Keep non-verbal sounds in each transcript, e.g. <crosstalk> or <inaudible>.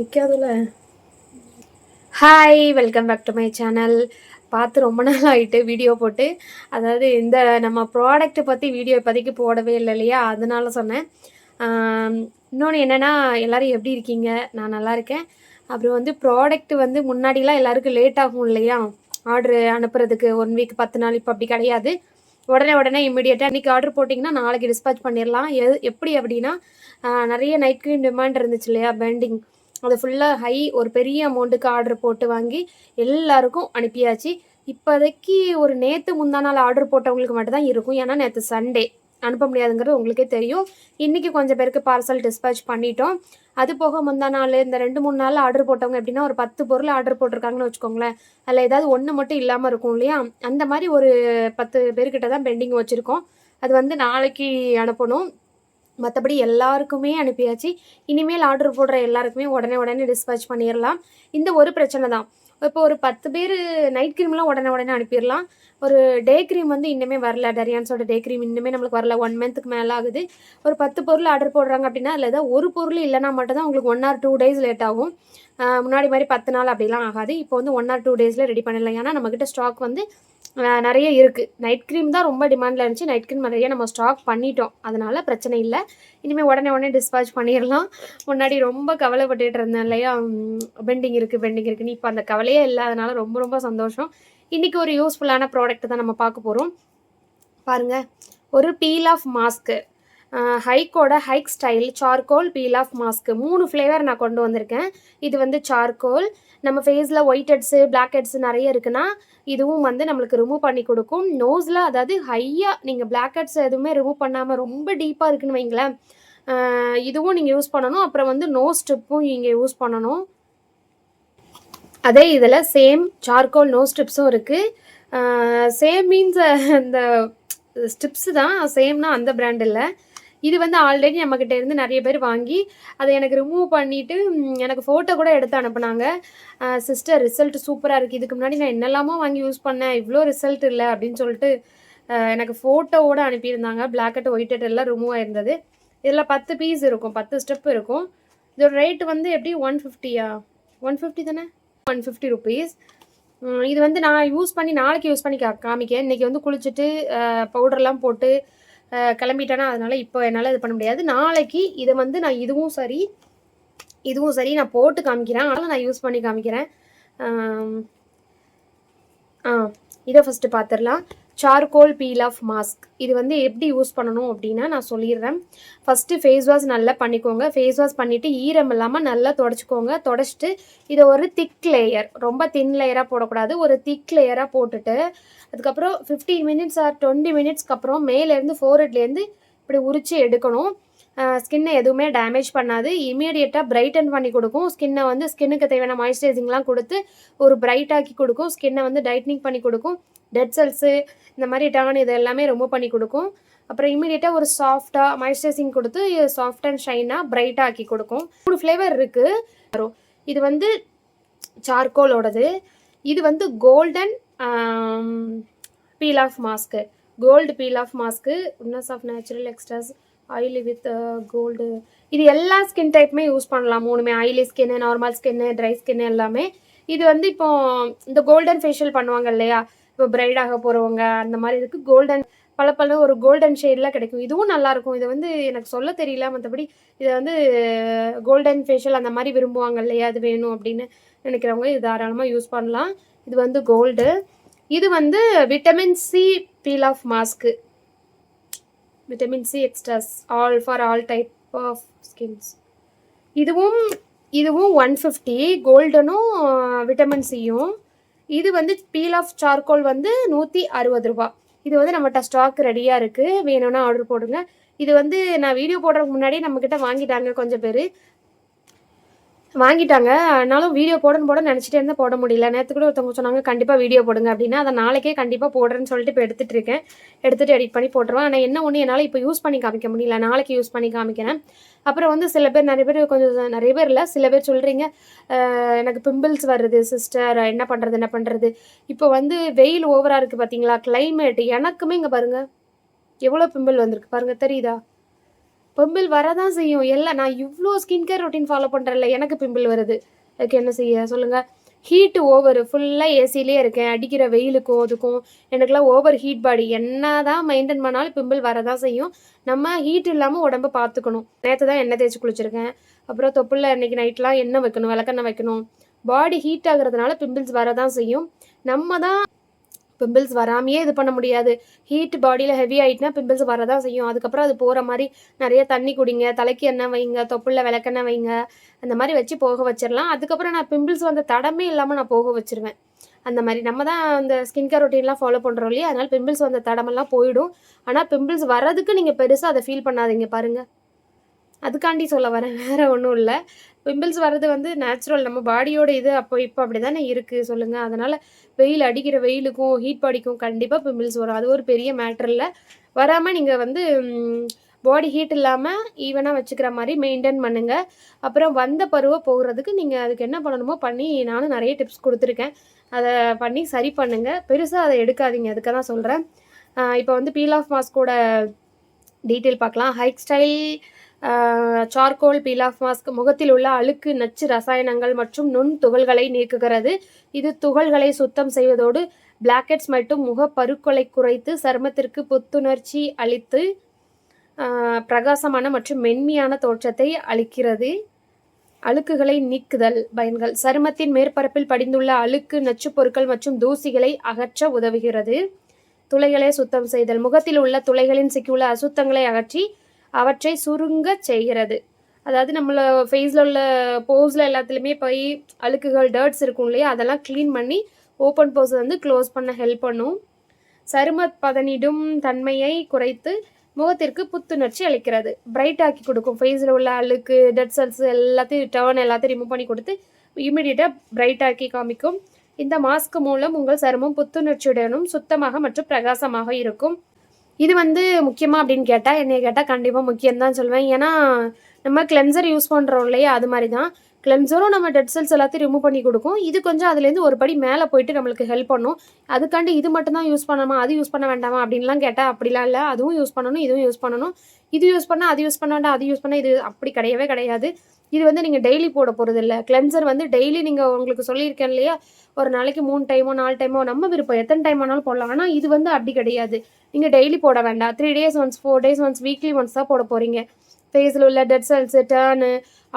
நிற்காதுல்ல hi welcome back to my channel பார்த்து ரொம்ப நாள் ஆகிட்டு வீடியோ போட்டு. அதாவது இந்த நம்ம ப்ராடக்ட்டை பற்றி வீடியோ இப்போதைக்கு போடவே இல்லை இல்லையா? அதனால சொன்னேன். இன்னொன்று என்னென்னா எல்லோரும் எப்படி இருக்கீங்க? நான் நல்லா இருக்கேன். அப்புறம் வந்து ப்ராடக்ட் வந்து முன்னாடிலாம் எல்லாருக்கும் லேட் ஆகும் இல்லையா? ஆர்டர் அனுப்புறதுக்கு ஒன் வீக் பத்து நாள் இப்போ அப்படி கிடையாது. உடனே உடனே இம்மிடியேட்டாக இன்றைக்கி ஆர்டர் போட்டிங்கன்னா நாளைக்கு டிஸ்பேச் பண்ணிடலாம். எது எப்படி அப்படின்னா நிறைய நைட் க்ரீம் டிமாண்ட் இருந்துச்சு இல்லையா? பெண்டிங் அது ஃபுல்லாக ஹை ஒரு பெரிய அமௌண்ட்டுக்கு ஆர்டர் போட்டு வாங்கி எல்லாருக்கும் அனுப்பியாச்சு. இப்போதைக்கு ஒரு நேற்று முந்தா நாள் ஆர்டர் போட்டவங்களுக்கு மட்டும்தான் இருக்கும். ஏன்னா நேற்று சண்டே அனுப்ப முடியாதுங்கிறது உங்களுக்கே தெரியும். இன்றைக்கி கொஞ்சம் பேருக்கு பார்சல் டிஸ்பேச் பண்ணிட்டோம். அது போக முந்தா நாள் இந்த ரெண்டு மூணு நாள் ஆர்டர் போட்டவங்க எப்படின்னா ஒரு பத்து பொருள் ஆர்டர் போட்டிருக்காங்கன்னு வச்சுக்கோங்களேன். அதில் ஏதாவது ஒன்று மட்டும் இல்லாமல் இருக்கும் இல்லையா? அந்த மாதிரி ஒரு பத்து பேர்கிட்ட தான் பெண்டிங் வச்சுருக்கோம். அது வந்து நாளைக்கு அனுப்பணும். மற்றபடி எல்லாருக்குமே அனுப்பியாச்சு. இனிமேல் ஆர்டர் போடுற எல்லாருக்குமே உடனே உடனே டிஸ்பேச் பண்ணிடலாம் இந்த ஒரு பிரச்சனை தான். இப்போ ஒரு பத்து பேர் நைட் க்ரீம்லாம் உடனே உடனே அனுப்பிடலாம் ஒரு டே க்ரீம் வந்து இன்னுமே வரல. டரியான்ஸோட டே க்ரீம் இன்னுமே நம்மளுக்கு வரல. ஒன் மந்த்துக்கு மேலே ஆகுது. ஒரு பத்து பொருள் ஆர்டர் போடுறாங்க அப்படின்னா அதில் ஏதாவது ஒரு பொருள் இல்லைனா மட்டும்தான் உங்களுக்கு one or two days late ஆகும். முன்னாடி மாதிரி பத்து நாள் அப்படிலாம் ஆகாது. இப்போ வந்து ஒன் ஆர் டூ டேஸில் ரெடி பண்ணிடலாம் ஏன்னா நம்மக்கிட்ட ஸ்டாக் வந்து நிறைய இருக்குது நைட் க்ரீம் தான் ரொம்ப டிமாண்டில் இருந்துச்சு. நைட் க்ரீம் நிறைய நம்ம ஸ்டாக் பண்ணிட்டோம். அதனால் பிரச்சனை இல்லை. இனிமேல் உடனே உடனே டிஸ்பாச் பண்ணிடலாம். முன்னாடி ரொம்ப கவலைப்பட்டுட்டு இருந்தேன் இல்லையா? பெண்டிங் இருக்குது பெண்டிங் இருக்குன்னு இப்போ அந்த கவலையே இல்லாதனால ரொம்ப ரொம்ப சந்தோஷம். இன்றைக்கி ஒரு யூஸ்ஃபுல்லான ப்ராடக்ட் தான் நம்ம பார்க்க போகிறோம் பாருங்கள் ஒரு பீல் ஆஃப் மாஸ்க்கு ஹைக்கோட hike style charcoal peel off mask மூணு ஃப்ளேவர் நான் கொண்டு வந்திருக்கேன். இது வந்து சார்கோல் நம்ம ஃபேஸில் ஒயிட் ஹெட்ஸு பிளாக் ஹெட்ஸு நிறைய இருக்குன்னா இதுவும் வந்து நம்மளுக்கு ரிமூவ் பண்ணி கொடுக்கும். நோஸில் அதாவது ஹையாக நீங்கள் பிளாக் ஹெட்ஸ் எதுவுமே ரிமூவ் பண்ணாமல் ரொம்ப டீப்பாக இருக்குன்னு வைங்களேன். இதுவும் நீங்கள் யூஸ் பண்ணணும். அப்புறம் வந்து நோஸ் ஸ்ட்ரிப்பும் இங்கே யூஸ் பண்ணணும். அதே இதில் சேம் சார்கோல் நோ ஸ்ட்ரிப்ஸும் இருக்குது சேம் மீன்ஸ் இந்த ஸ்ட்ரிப்ஸு தான் சேம்னா அந்த பிராண்ட் இல்லை. இது வந்து ஆல்ரெடி நம்மக்கிட்ட இருந்து நிறைய பேர் வாங்கி அதை எனக்கு ரிமூவ் பண்ணிவிட்டு எனக்கு ஃபோட்டோ கூட எடுத்து அனுப்புனாங்க. சிஸ்டர் ரிசல்ட் சூப்பராக இருக்குது இதுக்கு முன்னாடி நான் என்னெல்லாமோ வாங்கி யூஸ் பண்ணேன். இவ்வளோ ரிசல்ட் இல்லை அப்படின்னு சொல்லிட்டு எனக்கு ஃபோட்டோவோடு அனுப்பியிருந்தாங்க. பிளாக் அட் ஒயிட் அட் எல்லாம் ரிமூவ் ஆயிருந்தது. இதில் பத்து பீஸ் இருக்கும். பத்து ஸ்டெப் இருக்கும். இதோட ரேட் வந்து எப்படி? ஒன் ஃபிஃப்டியா ஒன் ஃபிஃப்டி தானே? ஒன் ஃபிஃப்டி ருபீஸ் இது வந்து நான் யூஸ் பண்ணி நாளைக்கு யூஸ் பண்ணி கா காமிக்கேன். இன்றைக்கி வந்து குளிச்சுட்டு பவுடர்லாம் போட்டு கிளம்பிட்டேன்னா அதனால் இப்போ என்னால் இது பண்ண முடியாது. நாளைக்கு இதை வந்து நான் இதுவும் சரி இதுவும் சரி நான் போட்டு காமிக்கிறேன். அதனால் நான் யூஸ் பண்ணி காமிக்கிறேன். ஆ இதை ஃபஸ்ட்டு பார்த்துடலாம் சார்கோல் பீல் ஆஃப் மாஸ்க் இது வந்து எப்படி யூஸ் பண்ணணும் அப்படின்னா நான் சொல்லிடுறேன். ஃபஸ்ட்டு ஃபேஸ் வாஷ் நல்லா பண்ணிக்கோங்க. ஃபேஸ் வாஷ் பண்ணிவிட்டு ஈரம் இல்லாமல் நல்லா தொடச்சிக்கோங்க. தொடச்சிட்டு இதை ஒரு திக் லேயர் ரொம்ப தின் லேயராக போடக்கூடாது. ஒரு திக் லேயராக போட்டுட்டு அதுக்கப்புறம் ஃபிஃப்டீன் மினிட்ஸ் ஆர் டுவெண்ட்டி மினிட்ஸ்க்கு அப்புறம் மேலேருந்து ஃபோர்ஹெட்லேருந்து இப்படி உரித்து எடுக்கணும். ஸ்கின்னை எதுவுமே டேமேஜ் பண்ணாது. இமீடியட்டாக பிரைட்டன் பண்ணி கொடுக்கும். ஸ்கின்னை வந்து ஸ்கின்னுக்கு தேவையான மாய்ஸ்சரைசிங்லாம் கொடுத்து ஒரு பிரைட் ஆக்கி கொடுக்கும். ஸ்கின்னை வந்து டைட்னிங் பண்ணி கொடுக்கும். டெட் செல்ஸு இந்த மாதிரி டான் இது எல்லாமே ரொம்ப பண்ணி கொடுக்கும். அப்புறம் இமீடியட்டாக ஒரு சாஃப்டாக மாய்ஸ்சரைசிங் கொடுத்து சாஃப்ட் அண்ட் ஷைனாக பிரைட்டாக ஆக்கி கொடுக்கும். மூணு ஃப்ளேவர் இருக்குது வரும் இது வந்து சார்கோலோடது இது வந்து golden peel off mask gold peel off mask உன்னஸ் of natural extracts oily with gold இது எல்லா ஸ்கின் டைப்புமே யூஸ் பண்ணலாம். மூணுமே ஆயிலி ஸ்கின்னு நார்மல் ஸ்கின்னு ட்ரை ஸ்கின்னு எல்லாமே. இது வந்து இப்போ இந்த கோல்டன் ஃபேஷியல் பண்ணுவாங்க இல்லையா? இப்போ பிரைட் ஆக போகிறவங்க அந்த மாதிரி இதுக்கு கோல்டன் பல பல ஒரு கோல்டன் ஷேடில் கிடைக்கும். இதுவும் நல்லாயிருக்கும் இதை வந்து எனக்கு சொல்ல தெரியல. மற்றபடி இதை வந்து கோல்டன் ஃபேஷியல் அந்த மாதிரி விரும்புவாங்க இல்லையா? அது வேணும் அப்படின்னு நினைக்கிறவங்க இது தாராளமாக யூஸ் பண்ணலாம். இது வந்து கோல்டு இது வந்து vitamin C peel off mask vitamin C extracts all for all type of skins இதுவும் இதுவும் ஒன் ஃபிஃப்டி கோல்டனும் விட்டமின் சியும் இது வந்து பீல் ஆஃப் சார்கோல் வந்து நூற்றி அறுபது ரூபா. இது வந்து நம்மகிட்ட ஸ்டாக் ரெடியாக இருக்குது வேணும்னா ஆர்டர் போடுங்க. இது வந்து நான் வீடியோ போடுறதுக்கு முன்னாடி நம்மக்கிட்ட வாங்கிட்டாங்க கொஞ்சம் பேர். வாங்கிட்டாங்க. ஆனாலும் வீடியோ போடணும் போட நினச்சிட்டே இருந்தால் போட முடியல. நேற்று கூட ஒருத்தவங்க சொன்னாங்க கண்டிப்பாக வீடியோ போடுங்க அப்படின்னா அதை நாளைக்கே கண்டிப்பாக போடுறேன்னு சொல்லிட்டு இப்போ எடுத்துகிட்டு இருக்கேன். எடுத்துகிட்டு எடிட் பண்ணி போட்டுருவேன். ஆனால் என்ன ஒன்று என்னால் இப்போ யூஸ் பண்ணி காமிக்க முடியல. நாளைக்கு யூஸ் பண்ணி காமிக்கிறேன். அப்புறம் வந்து சில பேர் நிறைய பேர் கொஞ்சம் நிறைய பேர் இல்லை சில பேர் சொல்கிறீங்க எனக்கு பிம்பிள்ஸ் வருது சிஸ்டர் என்ன பண்ணுறது என்ன பண்ணுறது இப்போ வந்து வெயில் ஓவராக இருக்குது பார்த்தீங்களா கிளைமேட் எனக்குமே இங்கே பாருங்கள் எவ்வளோ பிம்பிள் வந்திருக்கு? பாருங்கள் தெரியுதா? பிம்பிள் வரதான் செய்யும். எல்லாம் நான் இவ்வளோ ஸ்கின் கேர் ரொட்டீன் ஃபாலோ பண்ணுறேன்ல எனக்கு பிம்பிள் வருது. அதுக்கு என்ன செய்ய? சொல்லுங்கள் ஹீட்டு ஓவர் ஃபுல்லாக ஏசிலே இருக்கேன். அடிக்கிற வெயிலுக்கும் அதுக்கும் எனக்குலாம் ஓவர் ஹீட் பாடி என்ன தான் மெயின்டைன் பண்ணாலும் பிம்பிள் வரதான் செய்யும். நம்ம ஹீட் இல்லாமல் உடம்ப பார்த்துக்கணும். நேற்று தான் எண்ணெய் தேய்ச்சி குளிச்சிருக்கேன். அப்புறம் தொப்புளில் இன்றைக்கி நைட்லாம் எண்ணெய் வைக்கணும் விளக்கெண்ணெய் வைக்கணும். பாடி ஹீட் ஆகுறதுனால பிம்பிள்ஸ் வரதான் செய்யும். நம்ம தான் பிம்பிள்ஸ் வராமையே இது பண்ண முடியாது. ஹீட் பாடியில் ஹெவி ஆகிட்டுனா பிம்பிள்ஸ் வரதான் செய்யும். அதுக்கப்புறம் அது போகிற மாதிரி நிறைய தண்ணி குடிங்க. தலைக்கு எண்ணெய் வைங்க தொப்புளில் விளக்கெண்ணெய் வைங்க. அந்த மாதிரி வச்சு போக வச்சிடலாம் அதுக்கப்புறம் நான் பிம்பிள்ஸ் வந்த தடமே இல்லாமல் நான் போக வச்சிருவேன். அந்த மாதிரி நம்ம தான் அந்த ஸ்கின் கேர் ரொட்டீன்லாம் ஃபாலோ பண்ணுறோம் இல்லையா? அதனால் பிம்பிள்ஸ் வந்த தடமெல்லாம் போயிடும். ஆனால் பிம்பிள்ஸ் வர்றதுக்கு நீங்கள் பெருசாக அதை ஃபீல் பண்ணாதீங்க பாருங்கள் அதுக்காண்டி சொல்ல வரேன். வேறு ஒன்றும் இல்லை. பிம்பிள்ஸ் வர்றது வந்து நேச்சுரல் நம்ம பாடியோட இது அப்போ இப்போ அப்படி தானே இருக்குது சொல்லுங்கள் அதனால் வெயில் அடிக்கிற வெயிலுக்கும் ஹீட் பாடிக்கும் கண்டிப்பாக பிம்பிள்ஸ் வரும். அது ஒரு பெரிய மேட்ரு இல்லை. வராமல் நீங்கள் வந்து பாடி ஹீட் இல்லாமல் ஈவனாக வச்சுக்கிற மாதிரி மெயின்டைன் பண்ணுங்கள் அப்புறம் வந்த பருவம் போகிறதுக்கு நீங்கள் அதுக்கு என்ன பண்ணணுமோ பண்ணி நானும் நிறைய டிப்ஸ் கொடுத்துருக்கேன். அதை பண்ணி சரி பண்ணுங்கள் பெருசாக அதை எடுக்காதீங்க. அதுக்காக தான் சொல்கிறேன் இப்போ வந்து பீல் ஆஃப் மாஸ்கோட டீட்டெயில் பார்க்கலாம். Hike style charcoal peel off mask முகத்தில் உள்ள அழுக்கு நச்சு ரசாயனங்கள் மற்றும் நுண் துகள்களை நீக்குகிறது. இது துகள்களை சுத்தம் செய்வதோடு பிளாக்கெட்ஸ் மற்றும் முக பருக்களை குறைத்து சருமத்திற்கு புத்துணர்ச்சி அளித்து பிரகாசமான மற்றும் மென்மையான தோற்றத்தை அளிக்கிறது. அழுக்குகளை நீக்குதல் பயன்கள். சருமத்தின் மேற்பரப்பில் படிந்துள்ள அழுக்கு நச்சுப் பொருட்கள் மற்றும் தூசிகளை அகற்ற உதவுகிறது. துளைகளை சுத்தம் செய்தல். முகத்தில் உள்ள துளைகளின் சிக்கியுள்ள அசுத்தங்களை அகற்றி அவற்றை சுருங்க செய்கிறது. அதாவது நம்மள ஃபேஸில் உள்ள போஸில் எல்லாத்துலேயுமே போய் அழுக்குகள் டர்ட்ஸ் இருக்கும் இல்லையா? அதெல்லாம் க்ளீன் பண்ணி ஓப்பன் போஸை வந்து க்ளோஸ் பண்ண ஹெல்ப் பண்ணும். சரும பதனிடும் தன்மையை குறைத்து முகத்திற்கு புத்துணர்ச்சி அளிக்கிறது. பிரைட் ஆக்கி கொடுக்கும். ஃபேஸில் உள்ள அழுக்கு டெட் செல்ஸ் எல்லாத்தையும் டர்ன் எல்லாத்தையும் ரிமூவ் பண்ணி கொடுத்து இமீடியட்டாக பிரைட் ஆக்கி காமிக்கும். இந்த மாஸ்க் மூலம் உங்கள் சருமம் புத்துணர்ச்சியுடனும் சுத்தமாக மற்றும் பிரகாசமாக இருக்கும். இது வந்து முக்கியமாக அப்படின்னு கேட்டால் என்னை கேட்டால் கண்டிப்பாக முக்கியம் தான் சொல்லுவேன் ஏன்னா நம்ம கிளென்சர் யூஸ் பண்ணுறோம் இல்லையா அது மாதிரி தான் கிளென்சரும் நம்ம டெட் செல்ஸ் எல்லாத்தையும் ரிமூவ் பண்ணி கொடுக்கும். இது கொஞ்சம் அதுலேருந்து ஒரு படி மேலே போயிட்டு நம்மளுக்கு ஹெல்ப் பண்ணும். அதுக்காண்டி இது மட்டும் தான் யூஸ் பண்ணணுமா அது யூஸ் பண்ண வேண்டாமா அப்படின்லாம் கேட்டால் அப்படிலாம் இல்லை. அதுவும் யூஸ் பண்ணணும் இதுவும் யூஸ் பண்ணணும். இது யூஸ் பண்ணால் அது யூஸ் பண்ண வேண்டாம் அது யூஸ் பண்ணால் இது அப்படி கிடையவே கிடையாது. இது வந்து நீங்கள் டெய்லி போட போகிறது இல்லை கிளென்சர் வந்து டெய்லி நீங்கள் உங்களுக்கு சொல்லியிருக்கேன் இல்லையா? ஒரு நாளைக்கு மூணு டைமோ நாலு டைமோ நம்ம விருப்பம் எத்தனை டைம் ஆனாலும் போடலாம். ஆனால் இது வந்து அப்படி கிடையாது. நீங்கள் டெய்லி போட வேண்டாம். Three days once four days once weekly once தான் போட போகிறீங்க ஃபேஸில் உள்ள டெட் செல்ஸு டேர்னு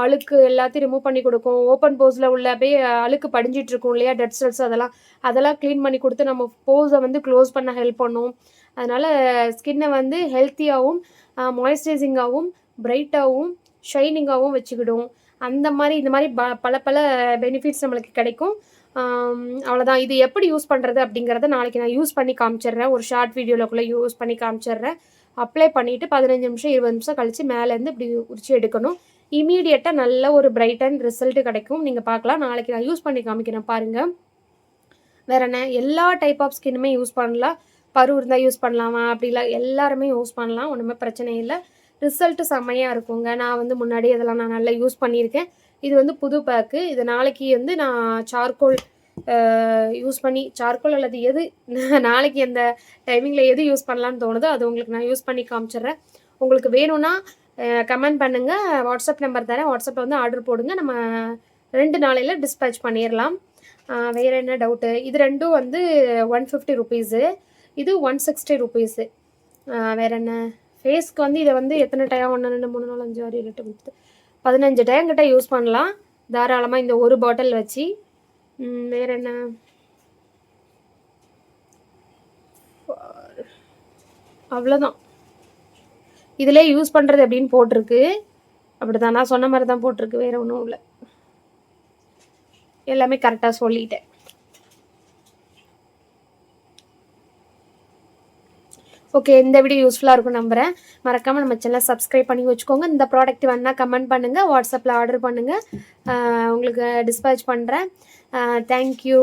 அழுக்கு எல்லாத்தையும் ரிமூவ் பண்ணி கொடுக்கும். ஓப்பன் போஸில் உள்ள அப்படியே அழுக்கு படிஞ்சிட்டு இருக்கும் இல்லையா? டெட் செல்ஸ் அதெல்லாம். அதெல்லாம் க்ளீன் பண்ணி கொடுத்து நம்ம போஸை வந்து க்ளோஸ் பண்ண ஹெல்ப் பண்ணும். அதனால் ஸ்கின்னை வந்து ஹெல்த்தியாகவும் மாய்ஸ்சரைசிங்காகவும் பிரைட்டாகவும் ஷைனிங்காகவும் வச்சுக்கிடும். அந்த மாதிரி இந்த மாதிரி ப பல பல பெனிஃபிட்ஸ் நம்மளுக்கு கிடைக்கும். அவ்வளோதான் இது எப்படி யூஸ் பண்ணுறது அப்படிங்கிறத நாளைக்கு நான் யூஸ் பண்ணி காமிச்சிடுறேன். ஒரு ஷார்ட் வீடியோவில் யூஸ் பண்ணி காமிச்சிடுறேன். அப்ளை பண்ணிவிட்டு பதினஞ்சு நிமிஷம் இருபது நிமிஷம் கழித்து மேலேருந்து இப்படி உரிச்சு எடுக்கணும். இமீடியட்டாக நல்ல ஒரு பிரைட் அண்ட் ரிசல்ட்டு கிடைக்கும். நீங்கள் பார்க்கலாம். நாளைக்கு நான் யூஸ் பண்ணி காமிக்கிறேன். பாருங்கள் வேற என்ன? எல்லா டைப் ஆஃப் ஸ்கின்னுமே யூஸ் பண்ணலாம். பரு இருந்தால் யூஸ் பண்ணலாமா? அப்படிலாம் எல்லாருமே யூஸ் பண்ணலாம். ஒன்றுமே பிரச்சனை இல்லை. ரிசல்ட்டு செம்மையாக இருக்குங்க. நான் வந்து முன்னாடி இதெல்லாம் நான் நல்லா யூஸ் பண்ணியிருக்கேன். இது வந்து புது பேக்கு. இது நாளைக்கு வந்து நான் சார்கோல் யூஸ் பண்ணி சார்கோல் அல்லது எது <laughs> நாளைக்கு எந்த டைமிங்கில் எது யூஸ் பண்ணலான்னு தோணுதோ அது உங்களுக்கு நான் யூஸ் பண்ணி காமிச்சிட்றேன். உங்களுக்கு வேணும்னா கமெண்ட் பண்ணுங்கள் வாட்ஸ்அப் நம்பர் தரேன். வாட்ஸ்அப்பில் வந்து ஆர்டர் போடுங்க. நம்ம ரெண்டு நாளையில் டிஸ்பேச் பண்ணிடலாம் வேறு என்ன டவுட்டு? இது ரெண்டும் வந்து ஒன் ஃபிஃப்டி ருபீஸு. இது ஒன் சிக்ஸ்டி ருபீஸு. வேறு என்ன? ஃபேஸ்க்கு வந்து இதை வந்து எத்தனை டைம் ஒன்று ரெண்டு மூணு நாலு அஞ்சு ஆறு ஏழு எட்டு பத்து பதினஞ்சு டைம் கிட்ட யூஸ் பண்ணலாம். தாராளமாக இந்த ஒரு பாட்டில் வச்சு. வேற என்ன? அவ்வளோதான் இதிலே யூஸ் பண்ணுறது அப்படின்னு போட்டிருக்கு. அப்படி தான் நான் சொன்ன மாதிரி தான் போட்டிருக்கு. வேறு ஒன்றும் இல்லை. எல்லாமே கரெக்டாக சொல்லிட்டேன். ஓகே இந்த வீடியோ யூஸ்ஃபுல்லாக இருக்கும் நம்புகிறேன் மறக்காமல் நம்ம சேனலை சப்ஸ்கிரைப் பண்ணி வச்சுக்கோங்க. இந்த ப்ராடக்ட் வேணால் கமெண்ட் பண்ணுங்கள் வாட்ஸ்அப்பில் ஆர்டர் பண்ணுங்கள் உங்களுக்கு டிஸ்பேச் பண்ணுறேன் தேங்க்யூ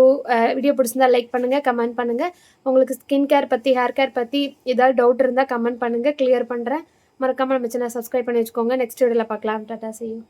வீடியோ பிடிச்சிருந்தால் லைக் பண்ணுங்கள் கமெண்ட் பண்ணுங்கள் உங்களுக்கு ஸ்கின் கேர் பற்றி ஹேர் கேர் பற்றி ஏதாவது டவுட் இருந்தால் கமெண்ட் பண்ணுங்கள் கிளியர் பண்ணுறேன் மறக்காமல் நம்ம சேனல் சப்ஸ்கிரைப் பண்ணி வச்சுக்கோங்க. நெக்ஸ்ட் வீடியோவில் பார்க்கலாம். டாட்டா செய்யும்